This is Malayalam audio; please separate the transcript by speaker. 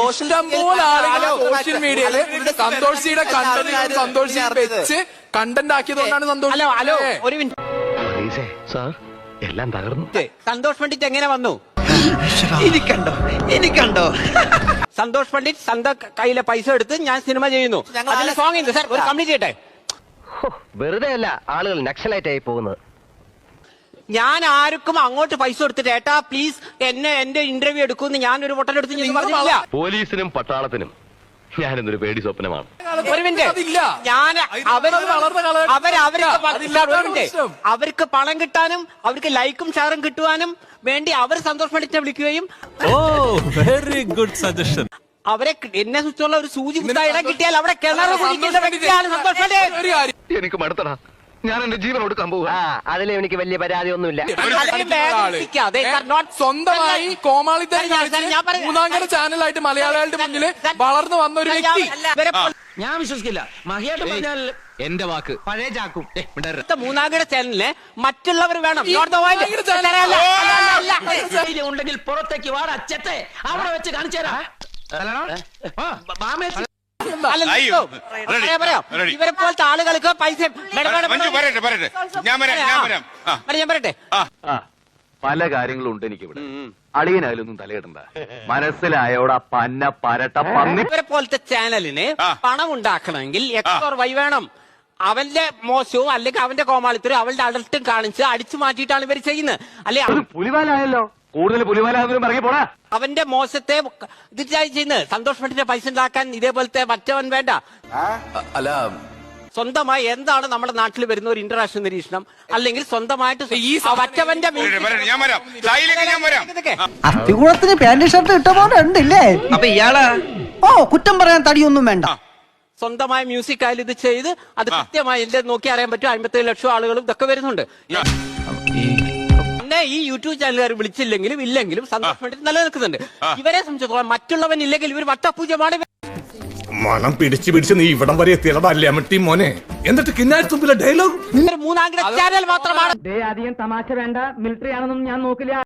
Speaker 1: സോഷ്യൽ മീഡിയയിൽ സന്തോഷിയുടെ കണ്ടന്റ് സന്തോഷി വെച്ച് കണ്ടന്റ് ആക്കിയതുകൊണ്ടാണ് സന്തോഷ്
Speaker 2: ഹലോ ഹലോ ഒരു മിനിറ്റ്.
Speaker 3: സാർ എല്ലാം തകർന്നു.
Speaker 2: സന്തോഷ് പണ്ഡിറ്റ് എങ്ങനെ വന്നു?
Speaker 4: എനിക്കണ്ടോ എനിക്കണ്ടോ
Speaker 2: സന്തോഷ് പണ്ഡിറ്റ് സന്ത കയ്യിലെ പൈസ എടുത്ത് ഞാൻ സിനിമ ചെയ്യുന്നു. അതിന് സോങ് ഉണ്ട് സാർ ഒരു കംപ്ലീറ്റ് ചെയ്യട്ടെ?
Speaker 3: വെറുതെ അല്ല ആളുകൾ നക്സലൈറ്റ് ആയി പോകുന്നത്.
Speaker 2: ഞാൻ ആർക്കും അങ്ങോട്ട് പൈസ കൊടുത്തിട്ട് ഏട്ടാ പ്ലീസ് എന്നെ എന്റെ ഇന്റർവ്യൂ എടുക്കുമെന്ന് ഞാൻ ഒരു പൊട്ടലെടുത്ത് ഞാൻ പറഞ്ഞില്ല.
Speaker 3: പോലീസിനും പട്ടാളത്തിനും ഞാനിന്നൊരു പേടി സ്വപ്നമാണ്.
Speaker 2: ഒരു മിനിറ്റ്. ഞാൻ അവർ അവർ അവർക്ക് പണം കിട്ടാനും അവർക്ക് ലൈക്കും ഷെയറും കിട്ടുവാനും വേണ്ടി അവർ സന്തോഷം വിളിക്കുകയും
Speaker 5: ഓ വെരി ഗുഡ് സജഷൻ
Speaker 2: അവരെ എന്നെ കുറിച്ചുള്ള ഒരു സൂചി
Speaker 1: ഇടം
Speaker 2: കിട്ടിയാൽ അവിടെ കിണർ
Speaker 3: എനിക്ക് മടുത്തടാ. ഞാൻ എന്റെ ജീവൻ കൊടുക്കാൻ പോകും ആ അതിൽ എനിക്ക് വലിയ പരാതി ഒന്നുമില്ല
Speaker 1: സ്വന്തമായി കോമാളിത്തരം
Speaker 2: ഞാൻ
Speaker 1: മൂന്നാംകര ചാനലായിട്ട് മലയാളികളുടെ മുന്നിൽ വളർന്നു വന്ന ഒരു വ്യക്തി.
Speaker 4: ഞാൻ വിശ്വസിക്കില്ല. മഹിയായിട്ട് പറഞ്ഞാൽ
Speaker 6: എന്റെ വാക്ക്.
Speaker 4: പഴയ ചാക്കും.
Speaker 2: മൂന്നാംകര ചാനലിന് മറ്റുള്ളവർ വേണം.
Speaker 4: ഉണ്ടെങ്കിൽ പുറത്തേക്ക് വാടാ അച്ചത്തെ. അവിടെ വെച്ച് കാണിച്ചു തരാം.
Speaker 2: ഇവരെ പോലത്തെ ആളുകൾക്ക് പൈസ.
Speaker 7: ഞാൻ
Speaker 2: പറയട്ടെ
Speaker 3: പല കാര്യങ്ങളും ഉണ്ട് എനിക്ക് ഇവിടെ അളിയനായാലൊന്നും തലയിടണ്ട. മനസ്സിലായോടാ പന്ന പരട്ട പന്നി.
Speaker 2: ഇവരെ പോലത്തെ ചാനലിന് പണം ഉണ്ടാക്കണമെങ്കിൽ എക്സ് വൈ വേണം. അവന്റെ മോശവും അല്ലെങ്കിൽ അവന്റെ കോമാളിത്തരും അവളുടെ അഡൽട്ടും കാണിച്ച് അടിച്ചു മാറ്റിയിട്ടാണ് ഇവർ ചെയ്യുന്നത്. അല്ലെ?
Speaker 3: പുലിവാലായല്ലോ. കൂടുതൽ പുലിവാലാകുന്നതിനും ഇറങ്ങി പോടാ.
Speaker 2: അവന്റെ മോശത്തെ ഇതിട്ടായി ചെയ്യുന്നത്. സന്തോഷ് പണ്ടിന്റെ പൈസ ഉണ്ടാക്കാൻ ഇതേപോലത്തെ മറ്റവൻ വേണ്ട.
Speaker 1: അല്ല.
Speaker 2: സ്വന്തമായി എന്താണ് നമ്മുടെ നാട്ടിൽ വരുന്ന ഒരു ഇന്റർനാഷണൽ നിരീക്ഷണം? അല്ലെങ്കിൽ സ്വന്തമായിട്ട്
Speaker 1: ഈ
Speaker 2: ആ മറ്റവന്റെ.
Speaker 8: അസ്ഥികൂടത്തിന് പാന്റ് ഷർട്ട് ഇട്ട പോലെ ഉണ്ടല്ലേ?
Speaker 4: അപ്പൊ ഇയാളാ?
Speaker 8: ഓ കുറ്റം പറയാൻ തടിയൊന്നും വേണ്ട.
Speaker 2: സ്വന്തമായ മ്യൂസിക് ആയാലും ഇത് ചെയ്ത് അത് കൃത്യമായി എന്റെ നോക്കി അറിയാൻ പറ്റും അമ്പത്തേഴ് ലക്ഷം ആളുകളും ഇതൊക്കെ വരുന്നുണ്ട്. ഈ യൂട്യൂബ് ചാനലുകാർ വിളിച്ചില്ലെങ്കിലും ഇല്ലെങ്കിലും സന്തോഷമായിട്ട് നിലനിൽക്കുന്നുണ്ട് ഇവരെ സംബന്ധിച്ചിടത്തോളം മറ്റുള്ളവൻ ഇല്ലെങ്കിൽ ഇവർ വട്ടപൂജമാണ്
Speaker 9: മണം പിടിച്ച് പിടിച്ച് നീ ഇവിടം വരെ എത്തിയതല്ലേ അമ്മട്ടി മോനെ? എന്നിട്ട് കിന്നാഴ്ച തുമ്പിലെ ഡയലോഗ്
Speaker 2: മൂന്നാം ചാനൽ മാത്രമാണ്.
Speaker 8: അധികം തമാശ വേണ്ട. മിലിറ്ററി ആണെന്നും ഞാൻ നോക്കില്ല.